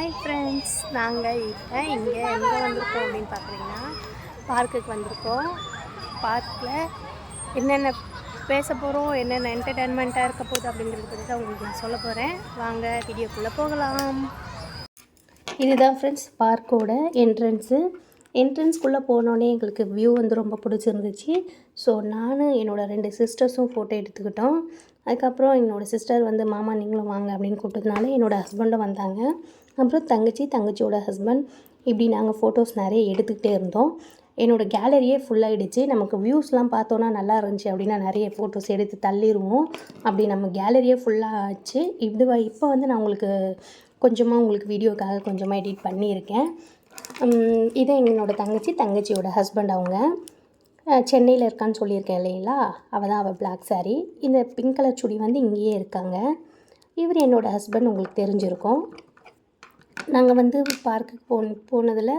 Hi friends நாங்கள் இப்போ இங்கே எங்கே வந்திருக்கோம் அப்படின்னு பார்க்குறீங்கன்னா பார்க்குக்கு வந்திருக்கோம். பார்க்கில் என்னென்ன பேச போகிறோம் என்னென்ன என்டர்டெயின்மெண்ட்டாக இருக்க போகுது அப்படிங்கிறத பற்றி தான் உங்களுக்கு நான் சொல்ல போகிறேன் வாங்க வீடியோக்குள்ளே போகலாம். இதுதான் ஃப்ரெண்ட்ஸ் பார்க்கோட என்ட்ரன்ஸு என்ட்ரன்ஸ்குள்ளே போனோடனே எங்களுக்கு வியூ வந்து ரொம்ப பிடிச்சிருந்துச்சு. ஸோ நானும் என்னோடய ரெண்டு சிஸ்டர்ஸும் ஃபோட்டோ எடுத்துக்கிட்டோம். அதுக்கப்புறம் என்னோடய சிஸ்டர் வந்து மாமா நீங்களும் வாங்க அப்படின்னு கூப்பிட்டதுனால என்னோடய ஹஸ்பண்டும் வந்தாங்க. அப்புறம் தங்கச்சி தங்கச்சியோட ஹஸ்பண்ட் இப்படி நாங்கள் ஃபோட்டோஸ் நிறைய எடுத்துக்கிட்டே இருந்தோம். என்னோடய கேலரியே ஃபுல்லாகிடுச்சு நமக்கு வியூஸ்லாம் பார்த்தோன்னா நல்லா இருந்துச்சு அப்படின்னா நிறைய ஃபோட்டோஸ் எடுத்து தள்ளிடுவோம் அப்படி நம்ம கேலரியே ஃபுல்லாக ஆச்சு. இது இப்போ வந்து நான் உங்களுக்கு கொஞ்சமாக உங்களுக்கு வீடியோக்காக கொஞ்சமாக எடிட் பண்ணியிருக்கேன். இதே என்னோடய தங்கச்சி தங்கச்சியோட ஹஸ்பண்ட் அவங்க. சென்னையில் இருக்கான்னு சொல்லியிருக்கேன் இல்லைங்களா? அவள் தான் அவள் பிளாக் சாரீ இந்த பிங்க் கலர் சுடி வந்து இங்கேயே இருக்காங்க. இவர் என்னோடய ஹஸ்பண்ட் உங்களுக்கு தெரிஞ்சிருக்கும். நாங்கள் வந்து பார்க்குக்கு போ போனதில்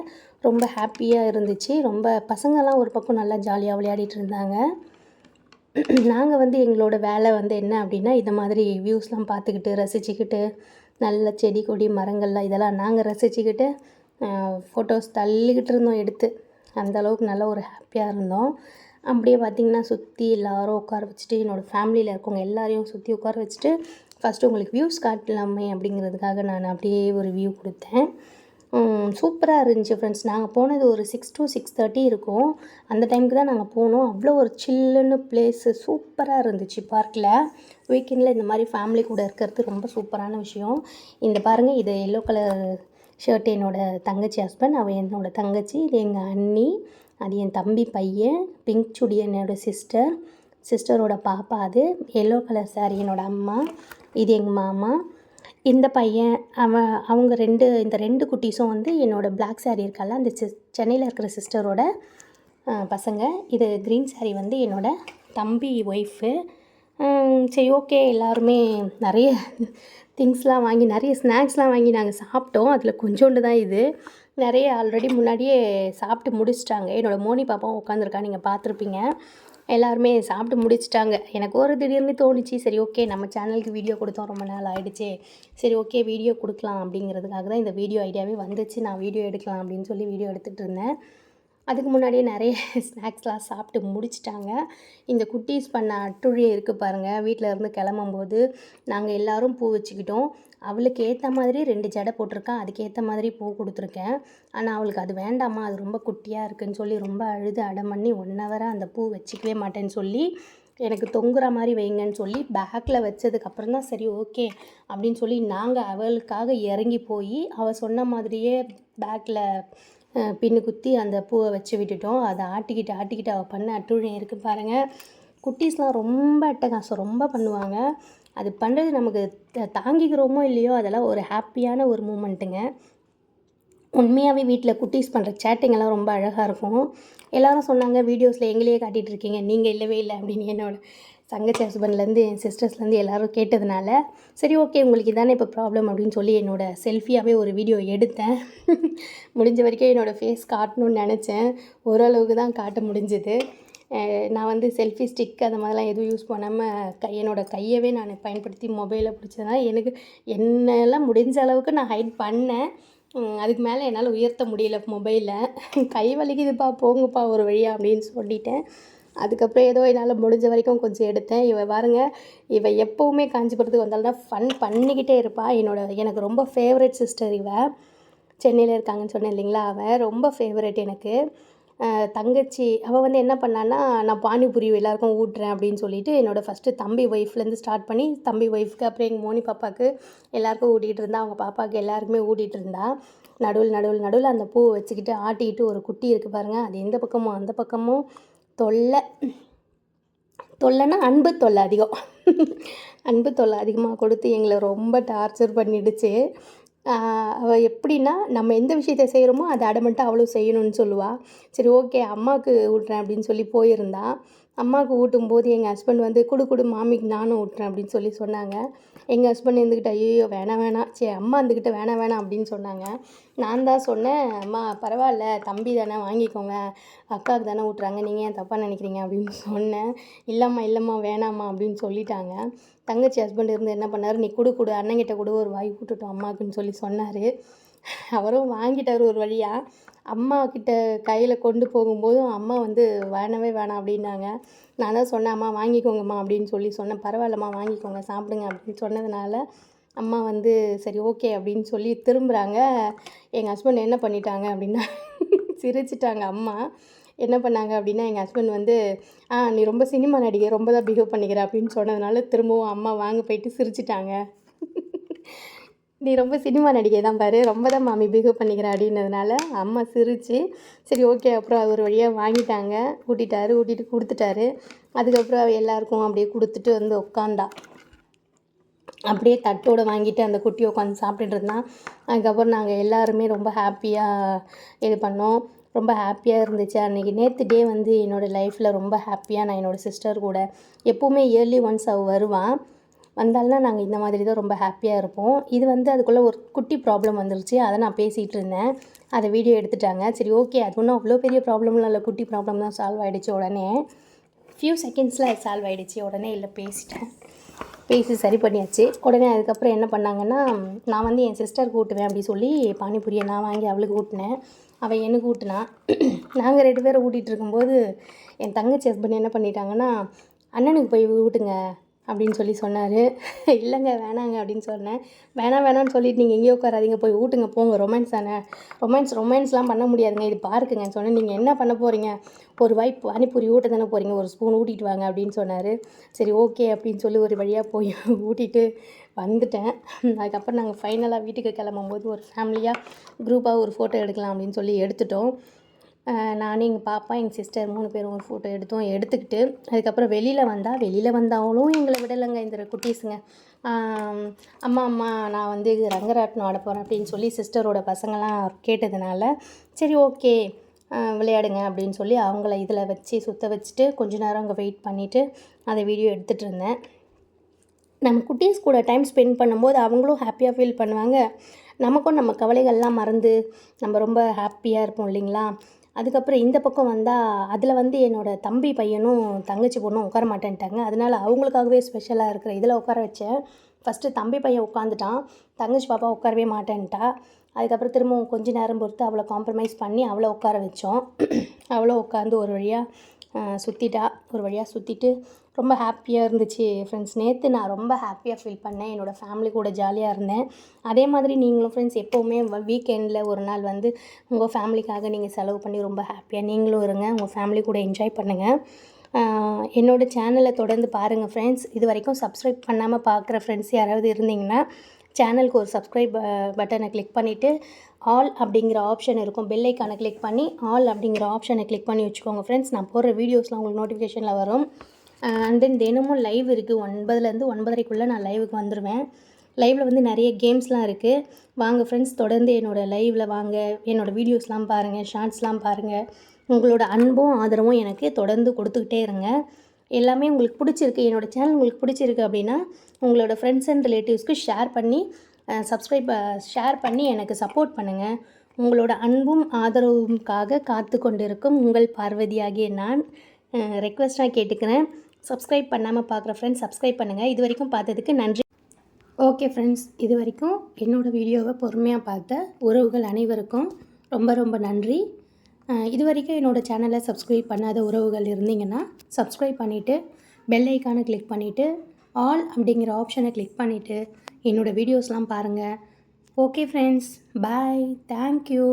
ரொம்ப ஹாப்பியாக இருந்துச்சு. ரொம்ப பசங்கள்லாம் ஒரு பக்கம் நல்லா ஜாலியாக விளையாடிட்டு இருந்தாங்க. நாங்கள் வந்து எங்களோட வேலை வந்து என்ன அப்படின்னா இந்த மாதிரி வியூஸ்லாம் பார்த்துக்கிட்டு ரசிச்சுக்கிட்டு நல்ல செடி கொடி மரங்கள்லாம் இதெல்லாம் நாங்கள் ரசிச்சுக்கிட்டு ஃபோட்டோஸ் தள்ளிக்கிட்டு இருந்தோம் எடுத்து. அந்த அளவுக்கு நல்ல ஒரு ஹாப்பியாக இருந்தோம். அப்படியே பார்த்திங்கன்னா சுற்றி எல்லோரும் உட்கார வச்சுட்டு என்னோடய ஃபேமிலியில் இருக்கவங்க எல்லாரையும் சுற்றி உட்கார வச்சுட்டு ஃபஸ்ட்டு உங்களுக்கு வியூஸ் காட்டலாமே அப்படிங்கிறதுக்காக நான் அப்படியே ஒரு வியூ கொடுத்தேன். சூப்பராக இருந்துச்சு ஃப்ரெண்ட்ஸ் நாங்கள் போனது ஒரு சிக்ஸ் டு சிக்ஸ் தேர்ட்டி இருக்கும். அந்த டைமுக்கு தான் நாங்கள் போனோம். அவ்வளோ ஒரு சில்லுன்னு பிளேஸு சூப்பராக இருந்துச்சு பார்க்கில் வீக்கெண்டில் இந்த மாதிரி ஃபேமிலி கூட இருக்கிறது ரொம்ப சூப்பரான விஷயம். இந்த பாருங்கள் இது எல்லோ கலர் ஷர்ட் என்னோடய தங்கச்சி ஹஸ்பண்ட் அவள் என்னோடய தங்கச்சி இது எங்கள் அண்ணி அது என் தம்பி பையன் பிங்க் சுடி என்னோட சிஸ்டர் சிஸ்டரோட பாப்பா அது எல்லோ கலர் சாரி என்னோடய அம்மா இது எங்கள் மாமா. இந்த பையன் அவன் அவங்க ரெண்டு இந்த ரெண்டு குட்டீஸும் வந்து என்னோடய பிளாக் சாரீ இருக்கல அந்த சி சென்னையில் இருக்கிற சிஸ்டரோட பசங்க. இது க்ரீன் சாரீ வந்து என்னோடய தம்பி ஒய்ஃபு சரி ஓகே எல்லாருமே நிறைய திங்ஸ்லாம் வாங்கி நிறைய ஸ்நாக்ஸ்லாம் வாங்கி நாங்கள் சாப்பிட்டோம். அதில் கொஞ்சோண்டு தான் இது. நிறைய ஆல்ரெடி முன்னாடியே சாப்பிட்டு முடிச்சிட்டாங்க. என்னோடய மோனி பாப்பாவும் உட்காந்துருக்கா நீங்கள் பார்த்துருப்பீங்க. எல்லாருமே சாப்பிட்டு முடிச்சிட்டாங்க. எனக்கு ஒரு திடீர்னு தோணுச்சு சரி ஓகே நம்ம சேனலுக்கு வீடியோ கொடுத்தோம் ரொம்ப நாள் ஆயிடுச்சு. சரி ஓகே வீடியோ கொடுக்கலாம் அப்படிங்கிறதுக்காக தான் இந்த வீடியோ ஐடியாவே வந்துச்சு. நான் வீடியோ எடுக்கலாம் அப்படின்னு சொல்லி வீடியோ எடுத்துகிட்டு இருந்தேன். அதுக்கு முன்னாடியே நிறைய ஸ்நாக்ஸ்லாம் சாப்பிட்டு முடிச்சிட்டாங்க. இந்த குட்டீஸ் பண்ண அட்டுழியை இருக்குது பாருங்கள் வீட்டில் இருந்து கிளம்பும்போது நாங்கள் எல்லோரும் பூ வச்சுக்கிட்டோம். அவளுக்கு ஏற்ற மாதிரி ரெண்டு ஜடை போட்டிருக்கா. அதுக்கேற்ற மாதிரி பூ கொடுத்துருக்கேன். ஆனால் அவளுக்கு அது வேண்டாம்மா அது ரொம்ப குட்டியாக இருக்குன்னு சொல்லி ரொம்ப அழுது அடம் பண்ணி ஒன் ஹவராக அந்த பூ வச்சுக்கவே மாட்டேன்னு சொல்லி எனக்கு தொங்குற மாதிரி வைங்கன்னு சொல்லி பேக்கில் வச்சதுக்கப்புறம் தான் சரி ஓகே அப்படின்னு சொல்லி நாங்கள் அவளுக்காக இறங்கி போய் அவள் சொன்ன மாதிரியே பேக்கில் பின்னு குத்தி அந்த பூவை வச்சு விட்டுட்டோம். அதை ஆட்டிக்கிட்டு ஆட்டிக்கிட்டு அவள் பண்ண அட்டுழியம் இருக்குது பாருங்கள் குட்டீஸ்லாம் ரொம்ப அட்டகாசம் ரொம்ப பண்ணுவாங்க. அது பண்ணுறது நமக்கு த- தாங்கிக்கிறோமோ இல்லையோ அதெல்லாம் ஒரு ஹாப்பியான ஒரு மூமெண்ட்டுங்க. உண்மையாகவே வீட்டில் குட்டீஸ் பண்ணுற சேட்டிங்கெல்லாம் ரொம்ப அழகாக இருக்கும். எல்லோரும் சொன்னாங்க வீடியோஸில் எங்களையே காட்டிகிட்டு இருக்கீங்க. நீங்கள் இல்லவே இல்லை. அப்படின்னு என்னோட தங்கச்சி ஹஸ்பண்ட்லேருந்து என் சிஸ்டர்ஸ்லேருந்து எல்லாரும் கேட்டதுனால சரி ஓகே உங்களுக்கு இதானே இப்போ ப்ராப்ளம் அப்படின்னு சொல்லி என்னோட செல்ஃபியாகவே ஒரு வீடியோ எடுத்தேன். முடிஞ்ச வரைக்கும் என்னோடய ஃபேஸ் காட்டணும்னு நினச்சேன். ஓரளவுக்கு தான் காட்ட முடிஞ்சுது. நான் வந்து செல்ஃபி ஸ்டிக் அந்த மாதிரிலாம் எதுவும் யூஸ் பண்ணாமல் கை என்னோடய கையவே நான் பயன்படுத்தி மொபைலை பிடிச்சதுனால எனக்கு என்னெல்லாம் முடிஞ்ச அளவுக்கு நான் ஹைட் பண்ணேன். அதுக்கு மேலே என்னால் உயர்த்த முடியல மொபைலில் கை வலிக்குதுப்பா போங்கப்பா ஒரு வழியாக அப்படின்னு சொல்லிட்டேன். அதுக்கப்புறம் ஏதோ என்னால் முடிஞ்ச வரைக்கும் கொஞ்சம் எடுத்தேன். இவ பாருங்க இவ எப்போவுமே காஞ்சிபுரத்துக்கு வந்தாலும் ஃபன் பண்ணிக்கிட்டே இருப்பா. என்னோட எனக்கு ரொம்ப ஃபேவரட் சிஸ்டர் இவ. சென்னையில் இருக்காங்கன்னு சொன்னேன் இல்லைங்களா அவள் ரொம்ப ஃபேவரட் எனக்கு. தங்கச்சி அவள் வந்து என்ன பண்ணான்னா நான் பானிபூரி எல்லாருக்கும் ஊட்டுறேன் அப்படின்னு சொல்லிட்டு என்னோடய ஃபஸ்ட்டு தம்பி ஒய்ஃப்லேருந்து ஸ்டார்ட் பண்ணி தம்பி ஒய்ஃப்க்கு அப்புறம் எங்கள் மோனி பாப்பாவுக்கு எல்லாருக்கும் ஊட்டிகிட்டு இருந்தா அவங்க பாப்பாவுக்கு எல்லாருக்குமே ஊட்டிகிட்டு இருந்தா நடுவில் நடுவில் நடுவில் அந்த பூவை வச்சுக்கிட்டு ஆட்டிக்கிட்டு ஒரு குட்டி இருக்குது பாருங்கள் அது எந்த பக்கமும் அந்த பக்கமும் தொல்லை. தொல்லைன்னா அன்பு தொல்லை அதிகம். அன்பு தொல்லை அதிகமாக கொடுத்து எங்களை ரொம்ப டார்ச்சர் பண்ணிடுச்சு. எப்படின்னா நம்ம எந்த விஷயத்த செய்கிறோமோ அதை அடமெண்ட்டாக அவளும் செய்யணும்னு சொல்லுவாள் சரி ஓகே அம்மாவுக்கு விட்றேன் அப்படின்னு சொல்லி போயிருந்தான் அம்மாவுக்கு ஊட்டும்போது எங்கள் ஹஸ்பண்ட் வந்து குடு குடு மாமிக்கு நானும் ஊட்டுறேன் அப்படின்னு சொல்லி சொன்னாங்க. எங்கள் ஹஸ்பண்ட் இருந்துக்கிட்ட ஐயோ வேணாம் வேணாம். சரி அம்மா இருந்துக்கிட்ட வேணாம் வேணாம் அப்படின்னு சொன்னாங்க. நான் தான் சொன்னேன் அம்மா பரவாயில்ல தம்பி தானே வாங்கிக்கோங்க. அக்காவுக்கு தானே ஊட்டுறாங்க. நீங்கள் ஏன் தப்பாக நினைக்கிறீங்க? அப்படின்னு சொன்னேன். இல்லைம்மா இல்லைம்மா வேணாம்மா அப்படின்னு சொல்லிட்டாங்க. தங்கச்சி ஹஸ்பண்ட் இருந்து என்ன பண்ணார் நீ குடு குடு அண்ணங்கிட்ட கூட ஒரு வாய் விட்டுட்டோம் அம்மாவுக்குன்னு சொல்லி சொன்னார். அவரும் வாங்கிட்டார் ஒரு வழியாக அம்மா கிட்ட கையில் கொண்டு போகும்போதும் அம்மா வந்து வேணவே வேணாம் அப்படின்னாங்க. நான் தான் சொன்னேன் அம்மா வாங்கிக்கோங்கம்மா அப்படின்னு சொல்லி சொன்னேன். பரவாயில்லம்மா வாங்கிக்கோங்க சாப்பிடுங்க அப்படின்னு சொன்னதுனால அம்மா வந்து சரி ஓகே அப்படின்னு சொல்லி திரும்புகிறாங்க எங்கள் ஹஸ்பண்ட் என்ன பண்ணிட்டாங்க அப்படின்னா சிரிச்சிட்டாங்க அம்மா. என்ன பண்ணாங்க அப்படின்னா எங்கள் ஹஸ்பண்ட் வந்து ஆ நீ ரொம்ப சினிமா நடிகை ரொம்ப தான் பிஹேவ் பண்ணிக்கிற அப்படின்னு சொன்னதுனால திரும்பவும் அம்மா வாங்க போயிட்டு சிரிச்சிட்டாங்க. நீ ரொம்ப சினிமா நடிகை தான் பாரு. ரொம்ப தான் மாமி பிஹேவ் பண்ணிக்கிற அப்படின்னதுனால அம்மா சிரித்து சரி ஓகே அப்புறம் அது ஒரு வழியாக வாங்கிட்டாங்க. ஊட்டிட்டாரு ஊட்டிட்டு கொடுத்துட்டாரு. அதுக்கப்புறம் எல்லாருக்கும் அப்படியே கொடுத்துட்டு வந்து உட்காந்தா அப்படியே தட்டோடு வாங்கிட்டு அந்த குட்டி உட்காந்து சாப்பிட்டுட்டு இருந்தான் அதுக்கப்புறம் நாங்கள் எல்லாருமே ரொம்ப ஹாப்பியாக இது பண்ணோம். ரொம்ப ஹாப்பியாக இருந்துச்சு. அன்றைக்கி நேற்று டே வந்து என்னோடய லைஃப்பில் ரொம்ப ஹாப்பியாக நான் என்னோடய சிஸ்டர் கூட எப்போவுமே இயர்லி ஒன்ஸ் அவள் வருவான் வந்தால்னா நாங்கள் இந்த மாதிரி தான் ரொம்ப ஹாப்பியாக இருப்போம். இது வந்து அதுக்குள்ளே ஒரு குட்டி ப்ராப்ளம் வந்துருச்சு. அதை நான் பேசிகிட்டு இருந்தேன். அதை வீடியோ எடுத்துட்டாங்க. சரி ஓகே அது ஒன்றும் அவ்வளோ பெரிய ப்ராப்ளம்லாம் இல்லை. குட்டி ப்ராப்ளம் தான் சால்வ் ஆகிடுச்சு உடனே. ஃபியூ செகண்ட்ஸில் அது சால்வ் ஆகிடுச்சு உடனே இல்லை பேசிட்டேன். பேசி சரி பண்ணியாச்சு. உடனே அதுக்கப்புறம் என்ன பண்ணாங்கன்னா நான் வந்து என் சிஸ்டர் கூட்டுவேன் அப்படி சொல்லி பானிபூரியை நான் வாங்கி அவளுக்கு ஊட்டினேன். அவள் எனக்கு ஊட்டினா நாங்கள் ரெண்டு பேரும் ஊட்டிகிட்டு இருக்கும்போது என் தங்கச்சி ஹஸ்பண்ட் என்ன பண்ணிட்டாங்கன்னா அண்ணனுக்கு போய் ஊட்டுங்க. அப்படின்னு சொல்லி சொன்னார். இல்லைங்க வேணாங்க அப்படின்னு சொன்னேன். வேணாம் வேணாம்னு சொல்லிட்டு நீங்கள் எங்கேயோ உட்காராதீங்க போய் ஊட்டுங்க போங்க. ரொமான்ஸ் தானே? ரொமான்ஸ் ரொமான்ஸ்லாம் பண்ண முடியாதுங்க. இது பார்க்குங்க சொன்னேன். நீங்கள் என்ன பண்ண போகிறீங்க ஒரு வாய் பானிபூரி ஊட்ட தானே போகிறீங்க ஒரு ஸ்பூன் ஊட்டிட்டு வாங்க அப்படின்னு சொன்னார். சரி ஓகே அப்படின்னு சொல்லி ஒரு வழியாக போய் ஊட்டிட்டு வந்துட்டேன். அதுக்கப்புறம் நாங்கள் ஃபைனலாக வீட்டுக்கு கிளம்பும்போது ஒரு ஃபேமிலியாக குரூப்பாக ஒரு ஃபோட்டோ எடுக்கலாம் அப்படின்னு சொல்லி எடுத்துட்டோம். நானும் எங்கள் பாப்பா எங்கள் சிஸ்டர் மூணு பேரும் ஒரு ஃபோட்டோ எடுத்தோம். எடுத்துக்கிட்டு அதுக்கப்புறம் வெளியில் வந்தால் வெளியில் வந்தாலும் எங்களை விடலைங்க இந்த குட்டீஸுங்க. அம்மா அம்மா நான் வந்து ரங்கராட்டினம் ஆட போகிறேன் அப்படின்னு சொல்லி சிஸ்டரோட பசங்களாம் கேட்டதுனால சரி ஓகே விளையாடுங்க அப்படின்னு சொல்லி அவங்கள இதில் வச்சு சுற்ற வச்சுட்டு கொஞ்ச நேரம் அங்கே வெயிட் பண்ணிவிட்டு அதை வீடியோ எடுத்துகிட்டு இருந்தேன். நம்ம குட்டீஸ் கூட டைம் ஸ்பெண்ட் பண்ணும்போது அவங்களும் ஹாப்பியாக ஃபீல் பண்ணுவாங்க. நமக்கும் நம்ம கவலைகள்லாம் மறந்து நம்ம ரொம்ப ஹாப்பியாக இருப்போம் இல்லைங்களா? அதுக்கப்புறம் இந்த பக்கம் வந்தால் அதில் வந்து என்னோடய தம்பி பையனும் தங்கச்சி பொண்ணும் உட்கார மாட்டேன்ட்டாங்க. அதனால் அவங்களுக்காகவே ஸ்பெஷலாக இருக்கிற இதில் உட்கார வச்சேன். ஃபஸ்ட்டு தம்பி பையன் உட்காந்துட்டான் தங்கச்சி பாப்பா உட்காரவே மாட்டேன்ட்டா. அதுக்கப்புறம் திரும்பவும் கொஞ்ச நேரம் பொறுத்து அவளை காம்ப்ரமைஸ் பண்ணி அவளை உட்கார வச்சோம். அவளை உட்காந்து ஒரு வழியாக சுற்றிட்டா ஒரு வழியாக சுற்றிட்டு ரொம்ப ஹாப்பியாக இருந்துச்சு ஃப்ரெண்ட்ஸ் நேற்று நான் ரொம்ப ஹாப்பியாக ஃபீல் பண்ணேன். என்னோடய ஃபேமிலி கூட ஜாலியாக இருந்தேன். அதே மாதிரி நீங்களும் ஃப்ரெண்ட்ஸ் எப்போவுமே வீக்கெண்டில் ஒரு நாள் வந்து உங்கள் ஃபேமிலிக்காக நீங்கள் செலவு பண்ணி ரொம்ப ஹாப்பியாக நீங்களும் இருங்க. உங்கள் ஃபேமிலி கூட என்ஜாய் பண்ணுங்கள் என்னோடய சேனலை தொடர்ந்து பாருங்கள் ஃப்ரெண்ட்ஸ் இது வரைக்கும் சப்ஸ்கிரைப் பண்ணாமல் பார்க்குற ஃப்ரெண்ட்ஸ் யாராவது இருந்தீங்கன்னா சேனலுக்கு ஒரு சப்ஸ்கிரைப் பட்டனை கிளிக் பண்ணிவிட்டு ஆல் அப்படிங்கிற ஆப்ஷன் இருக்கும். பெல் ஐக்கானை கிளிக் பண்ணி ஆல் அப்படிங்கிற ஆப்ஷனை கிளிக் பண்ணி வச்சுக்கோங்க ஃப்ரெண்ட்ஸ் நான் போடுற வீடியோஸ்லாம் உங்களுக்கு நோட்டிஃபிகேஷனில் வரும். அண்ட் தென் தினமும் லைவ் இருக்குது ஒன்பதுலேருந்து ஒன்பதரைக்குள்ளே நான் லைவுக்கு வந்துடுவேன் லைவில் வந்து நிறைய கேம்ஸ்லாம் இருக்குது வாங்க ஃப்ரெண்ட்ஸ் தொடர்ந்து என்னோடய லைவில் வாங்க. என்னோடய வீடியோஸ்லாம் பாருங்கள் ஷார்ட்ஸ்லாம் பாருங்கள் உங்களோட அன்பும் ஆதரவும் எனக்கு தொடர்ந்து கொடுத்துக்கிட்டே இருங்க. எல்லாமே உங்களுக்கு பிடிச்சிருக்கு. என்னோடய சேனல் உங்களுக்கு பிடிச்சிருக்கு அப்படின்னா உங்களோட ஃப்ரெண்ட்ஸ் அண்ட் ரிலேட்டிவ்ஸ்க்கு ஷேர் பண்ணி சப்ஸ்கிரைப் ஷேர் பண்ணி எனக்கு சப்போர்ட் பண்ணுங்கள் உங்களோட அன்பும் ஆதரவுக்காக காத்து கொண்டிருக்கும் உங்கள் பார்வதியாகிய நான் ரெக்வஸ்ட்டாக கேட்டுக்கிறேன். சப்ஸ்கிரைப் பண்ணாமல் பார்க்குற ஃப்ரெண்ட்ஸ் சப்ஸ்கிரைப் பண்ணுங்கள் இது வரைக்கும் பார்த்ததுக்கு நன்றி. ஓகே ஃப்ரெண்ட்ஸ் இது வரைக்கும் என்னோடய வீடியோவை பொறுமையாக பார்த்த உறவுகள் அனைவருக்கும் ரொம்ப ரொம்ப நன்றி. இது வரைக்கும் என்னோடய சேனலை சப்ஸ்கிரைப் பண்ணாத உறவுகள் இருந்தீங்கன்னா சப்ஸ்கிரைப் பண்ணிவிட்டு பெல் ஐக்கானை கிளிக் பண்ணிவிட்டு ஆல் அப்படிங்கிற ஆப்ஷனை கிளிக் பண்ணிவிட்டு என்னோடய வீடியோஸ்லாம் பாருங்கள் ஓகே ஃப்ரெண்ட்ஸ் பாய் தேங்க்யூ